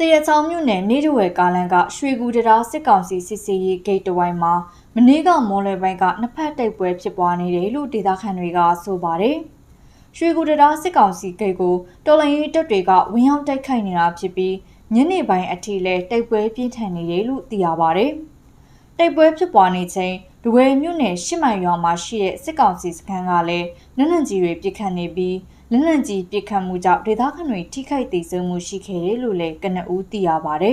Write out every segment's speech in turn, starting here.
တရချောင်းမြို့နယ်နေတဝဲကားလန်ကရွှေကူတရာစစ်ကောင်စီစစ်စီရေးဂိတ်တဝိုင်းမှာမနေ့ကမော်လယ်ပိုင်းကနှစ်ဖက်တိုက်ပွဲဖြစ်ပွားနေတယ်လို့ဒေသခံတွေကဆိုပါတယ်။ရွှေကူတရာစစ်ကောင်စီဂိတ်ကိုတော်လိုင်းရေးတပ်တွေကဝင်ရောက်တိုက်ခိုက်နေတာဖြစ်ပြီးညနေပိုင်းအထိလည်းတိုက်ပွဲပြင်းထန်နေတယ်လို့သိရပါတယ်။တိုက်ပွဲဖြစ်ပွားနေချိန် ဒဝဲမြို့နယ်ရှစ်မိုင်ရွာမှာရှိတဲ့စစ်ကောင်စီစခန်းကလည်းလက်နက်ကြီးတွေပစ်ခတ်နေပြီးလက်နက်ကြီးပစ်ခတ်မှုကြောင့်ဒေသခံတွေထိခိုက်ဒေဆုံးမှုရှိခဲ့တယ်လို့လည်းကနဦးသိရပါဗျ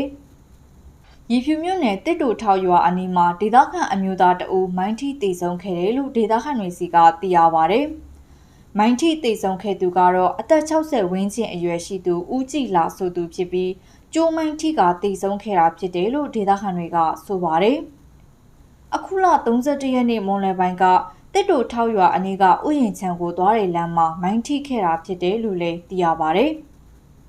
။ရီဖြူမြို့နယ်တစ်တူထောက်ရွာအနီးမှာဒေသခံအမျိုးသားတအူမိုင်းထိတေဆုံးခဲ့တယ်လို့ဒေသခံတွေစီကသိရပါဗျ။မိုင်းထိတေဆုံးခဲ့သူကတော့အသက်60ဝန်းကျင်အရွယ်ရှိသူဦးကြည်လာဆိုသူဖြစ်ပြီးကျိုးမိုင်းထိကတေဆုံးခဲ့တာဖြစ်တယ်လို့ဒေသခံတွေကဆိုပါတယ်။ အခုလ31ရက်နေ့မွန်လယ်ပိုင်းကတစ်တူထောက်ရွာအနီးကဥယျာဉ်ချံကိုသွားတဲ့လမ်းမှာမိုင်းထိခဲ့တာဖြစ်တယ်လို့လည်းသိရပါဗျ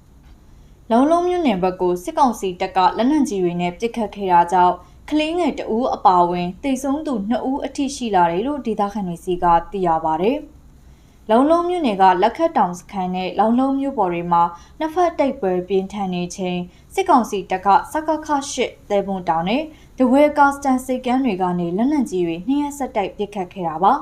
။လုံလုံးမြို့နယ်ဘက်ကိုစစ်ကောင်စီတပ်ကလက်နက်ကြီးတွေနဲ့ပစ်ခတ်ခဲ့တာကြောင့်ကလေးငယ်တဦးအပါအဝင်တိတ်ဆုံးသူ2ဦးအထိရှိလာတယ်လို့ဒေသခံတွေစီကသိရပါဗျ။လုံလုံးမြို့နယ်ကလက်ခတ်တောင်စခန်းနဲ့လုံလုံးမြို့ပေါ်တွေမှာနှစ်ဖက်တိုက်ပွဲပြင်းထန်နေချိန် စစ်ကောင်စီတပ်ကစကခရှစ်တဲပွန်တောင်နဲ့ဒဝဲကာစတန်စိတ်ကမ်းတွေကနေလက်နက်ကြီးတွေနှစ်ရက်ဆက်တိုက်ပစ်ခတ်ခဲ့တာပါ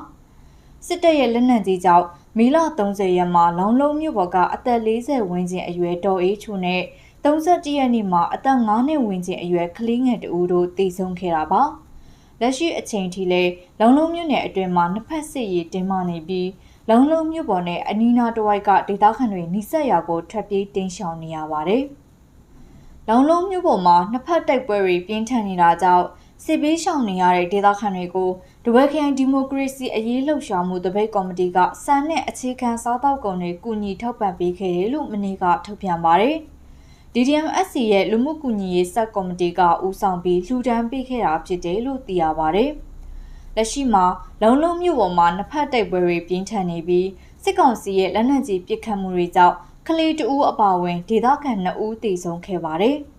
စစ်တပ်ရဲ့လက်နက်ကြီးကြောင့်မီလ30ရက်မှာလောင်လုံးမြို့ပေါ်ကအသက်40ဝန်းကျင်အရွယ်ဒေါ်အေးချူနဲ့31ရက်နေ့မှာအသက်9နှစ်ဝန်းကျင်အရွယ်ကလေးငယ်တဦးတို့တည်ဆုံခဲ့တာပါလက်ရှိအချိန်ထိလည်းလောင်လုံးမြို့နယ်အတွင်းမှာနှစ်ဖက်စစ်ရေးတင်းမာနေပြီးလုံလုံမြို့ပေါ်နဲ့အနီးနားတစ်ဝိုက်ကဒေသခံတွေနှိစက်ရွာကိုထွက်ပြေးတင်းရှောင်နေရပါတယ်။ လုံလုံမြို့ပေါ်မှာနှစ်ဖက်တိုက်ပွဲတွေပြင်းထန်နေတာကြောင့်စစ်ပေးရှောင်နေရတဲ့ဒေသခံတွေကိုဒဝဲခရိုင်ဒီမိုကရေစီအရေးလှုပ်ရှားမှုတပိတ်ကော်မတီကစံနဲ့အခြေခံစားတောက်ကုန်တွေကူညီထောက်ပံ့ပေးခဲ့တယ်လို့မနေ့ကထုတ်ပြန်ပါတယ်။ DDMSC ရဲ့လူမှုကူညီရေးစက်ကော်မတီကဦးဆောင်ပြီးလှူဒန်းပေးခဲ့တာဖြစ်တယ်လို့သိရပါတယ်။လက်ရှိမှာလုံလုံမြို့ပေါ်မှာနှစ်ဖက်တိုက်ပွဲတွေပြင်းထန်နေပြီးစစ်ကောင်စီရဲ့လက်နက်ကြီးပစ်ခတ်မှုတွေကြောင့် ကလေးတဦးအပါအဝင်ဒေသခံ2ဦးသေဆုံးခဲ့ပါတယ်။